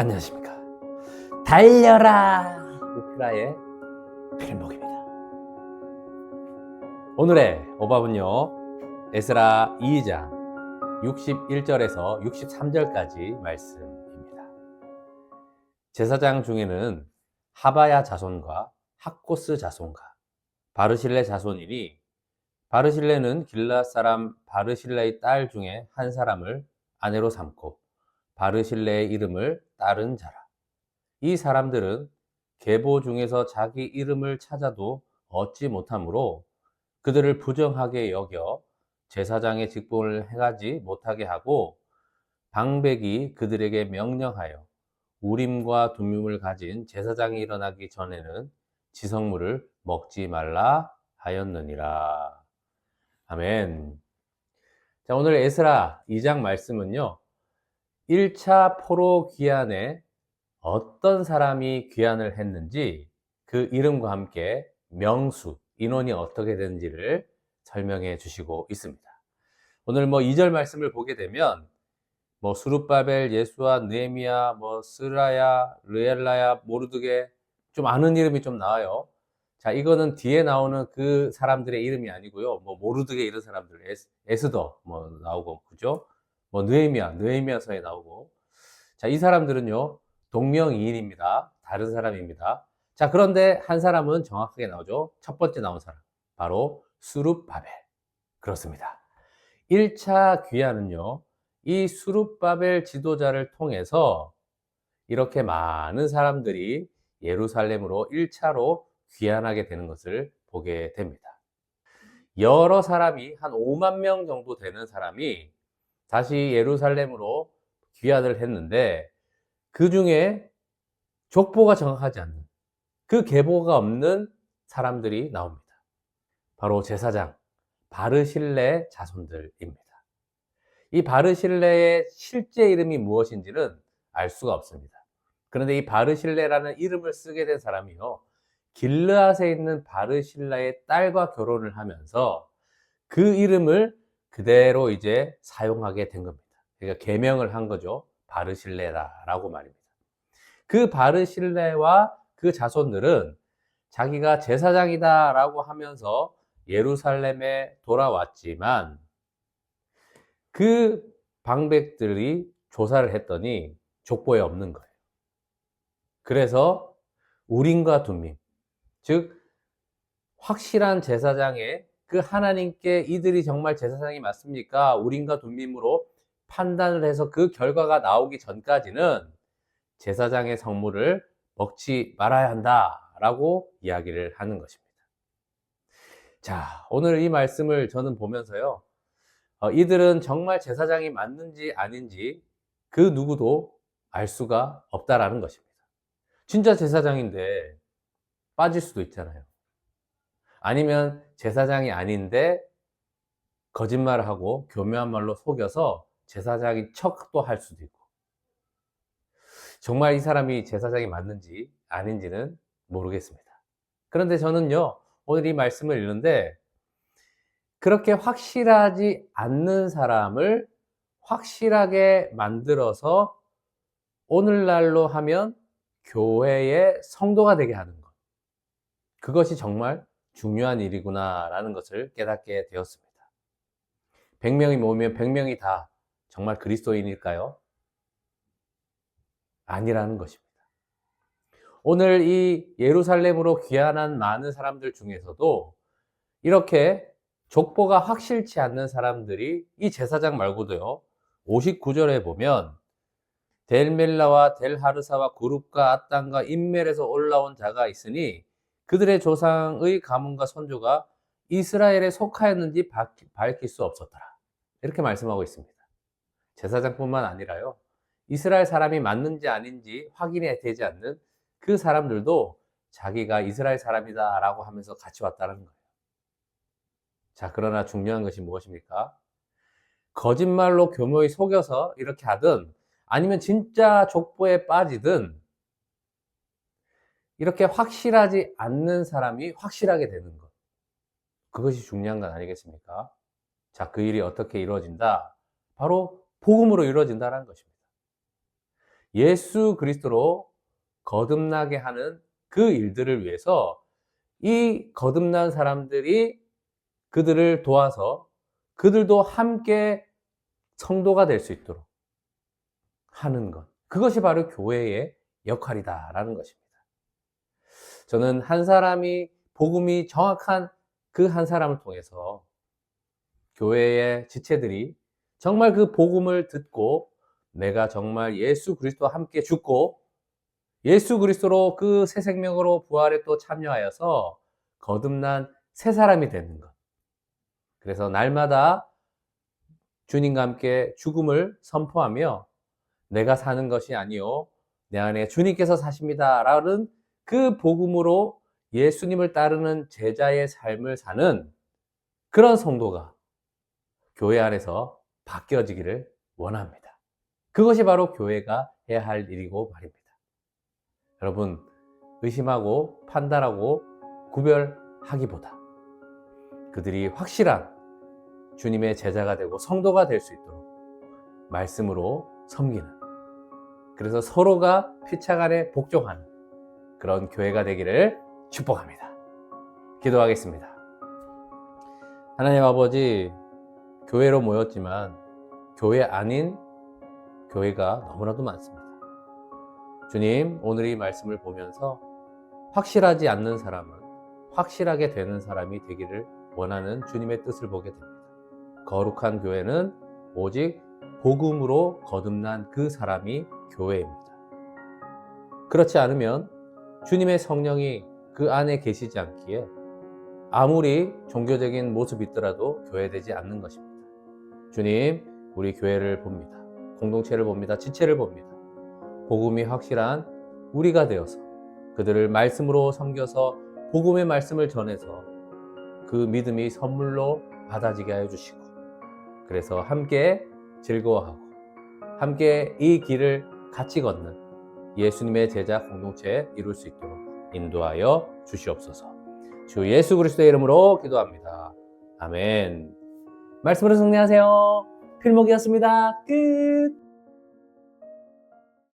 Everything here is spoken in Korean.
안녕하십니까. 달려라! 우프라의 필목입니다. 오늘의 오밥은요, 에스라 2장 61절에서 63절까지 말씀입니다. 제사장 중에는 하바야 자손과 학고스 자손과 바르실레 자손이니 바르실레는 길라 사람 바르실레의 딸 중에 한 사람을 아내로 삼고 바르실레의 이름을 따른 자라. 이 사람들은 계보 중에서 자기 이름을 찾아도 얻지 못하므로 그들을 부정하게 여겨 제사장의 직분을 행하지 못하게 하고 방백이 그들에게 명령하여 우림과 둠밈을 가진 제사장이 일어나기 전에는 지성물을 먹지 말라 하였느니라. 아멘. 자, 오늘 에스라 2장 말씀은요. 1차 포로 귀환에 어떤 사람이 귀환을 했는지 그 이름과 함께 명수, 인원이 어떻게 되는지를 설명해 주시고 있습니다. 오늘 뭐 2절 말씀을 보게 되면 뭐 수룹바벨, 예수아, 느헤미야, 뭐 스라야, 르엘라야, 모르드게 좀 아는 이름이 좀 나와요. 자, 이거는 뒤에 나오는 그 사람들의 이름이 아니고요. 뭐 모르드게 이런 사람들, 에스, 에스더 뭐 나오고 그죠? 뭐 느헤미야, 느헤미야서에 나오고. 자, 이 사람들은요. 동명이인입니다. 다른 사람입니다. 자, 그런데 한 사람은 정확하게 나오죠. 첫 번째 나온 사람. 바로 수룹바벨. 그렇습니다. 1차 귀환은요. 이 수룹바벨 지도자를 통해서 이렇게 많은 사람들이 예루살렘으로 1차로 귀환하게 되는 것을 보게 됩니다. 여러 사람이 한 5만 명 정도 되는 사람이 다시 예루살렘으로 귀환을 했는데 그 중에 족보가 정확하지 않는 그 계보가 없는 사람들이 나옵니다. 바로 제사장 바르실레 자손들입니다. 이 바르실레의 실제 이름이 무엇인지는 알 수가 없습니다. 그런데 이 바르실레라는 이름을 쓰게 된 사람이요. 길르앗에 있는 바르실라의 딸과 결혼을 하면서 그 이름을 그대로 이제 사용하게 된 겁니다. 그러니까 개명을 한 거죠. 바르실레라라고 말입니다. 그 바르실레와 그 자손들은 자기가 제사장이다라고 하면서 예루살렘에 돌아왔지만 그 방백들이 조사를 했더니 족보에 없는 거예요. 그래서 우림과 둠밈, 즉 확실한 제사장의 그 하나님께 이들이 정말 제사장이 맞습니까? 우림과 둠밈으로 판단을 해서 그 결과가 나오기 전까지는 제사장의 성물을 먹지 말아야 한다라고 이야기를 하는 것입니다. 자, 오늘 이 말씀을 저는 보면서요. 어, 이들은 정말 제사장이 맞는지 아닌지 그 누구도 알 수가 없다라는 것입니다. 진짜 제사장인데 빠질 수도 있잖아요. 아니면 제사장이 아닌데 거짓말을 하고 교묘한 말로 속여서 제사장인 척도 할 수도 있고. 정말 이 사람이 제사장이 맞는지 아닌지는 모르겠습니다. 그런데 저는요, 오늘 이 말씀을 읽는데, 그렇게 확실하지 않는 사람을 확실하게 만들어서 오늘날로 하면 교회의 성도가 되게 하는 것. 그것이 정말 중요한 일이구나라는 것을 깨닫게 되었습니다. 100명이 모이면 100명이 다 정말 그리스도인일까요? 아니라는 것입니다. 오늘 이 예루살렘으로 귀환한 많은 사람들 중에서도 이렇게 족보가 확실치 않는 사람들이 이 제사장 말고도요, 59절에 보면 델멜라와 델하르사와 구룹과 아땅과 인멜에서 올라온 자가 있으니 그들의 조상의 가문과 선조가 이스라엘에 속하였는지 밝힐 수 없었더라. 이렇게 말씀하고 있습니다. 제사장뿐만 아니라요. 이스라엘 사람이 맞는지 아닌지 확인이 되지 않는 그 사람들도 자기가 이스라엘 사람이다 라고 하면서 같이 왔다는 거예요. 자, 그러나 중요한 것이 무엇입니까? 거짓말로 교묘히 속여서 이렇게 하든 아니면 진짜 족보에 빠지든 이렇게 확실하지 않는 사람이 확실하게 되는 것. 그것이 중요한 건 아니겠습니까? 자, 그 일이 어떻게 이루어진다? 바로 복음으로 이루어진다는 것입니다. 예수 그리스도로 거듭나게 하는 그 일들을 위해서 이 거듭난 사람들이 그들을 도와서 그들도 함께 성도가 될 수 있도록 하는 것. 그것이 바로 교회의 역할이다라는 것입니다. 저는 한 사람이 복음이 정확한 그 한 사람을 통해서 교회의 지체들이 정말 그 복음을 듣고 내가 정말 예수 그리스도와 함께 죽고 예수 그리스도로 그 새 생명으로 부활에 또 참여하여서 거듭난 새 사람이 되는 것. 그래서 날마다 주님과 함께 죽음을 선포하며 내가 사는 것이 아니요 내 안에 주님께서 사십니다라는 그 복음으로 예수님을 따르는 제자의 삶을 사는 그런 성도가 교회 안에서 바뀌어지기를 원합니다. 그것이 바로 교회가 해야 할 일이고 말입니다. 여러분, 의심하고 판단하고 구별하기보다 그들이 확실한 주님의 제자가 되고 성도가 될 수 있도록 말씀으로 섬기는 그래서 서로가 피차간에 복종하는 그런 교회가 되기를 축복합니다. 기도하겠습니다. 하나님 아버지, 교회로 모였지만 교회 아닌 교회가 너무나도 많습니다. 주님, 오늘 이 말씀을 보면서 확실하지 않는 사람은 확실하게 되는 사람이 되기를 원하는 주님의 뜻을 보게 됩니다. 거룩한 교회는 오직 복음으로 거듭난 그 사람이 교회입니다. 그렇지 않으면 주님의 성령이 그 안에 계시지 않기에 아무리 종교적인 모습이 있더라도 교회되지 않는 것입니다. 주님, 우리 교회를 봅니다. 공동체를 봅니다. 지체를 봅니다. 복음이 확실한 우리가 되어서 그들을 말씀으로 섬겨서 복음의 말씀을 전해서 그 믿음이 선물로 받아지게 하여 주시고 그래서 함께 즐거워하고 함께 이 길을 같이 걷는 예수님의 제자 공동체 이룰 수 있도록 인도하여 주시옵소서. 주 예수 그리스도의 이름으로 기도합니다. 아멘. 말씀으로 정리하세요. 필목이었습니다. 끝.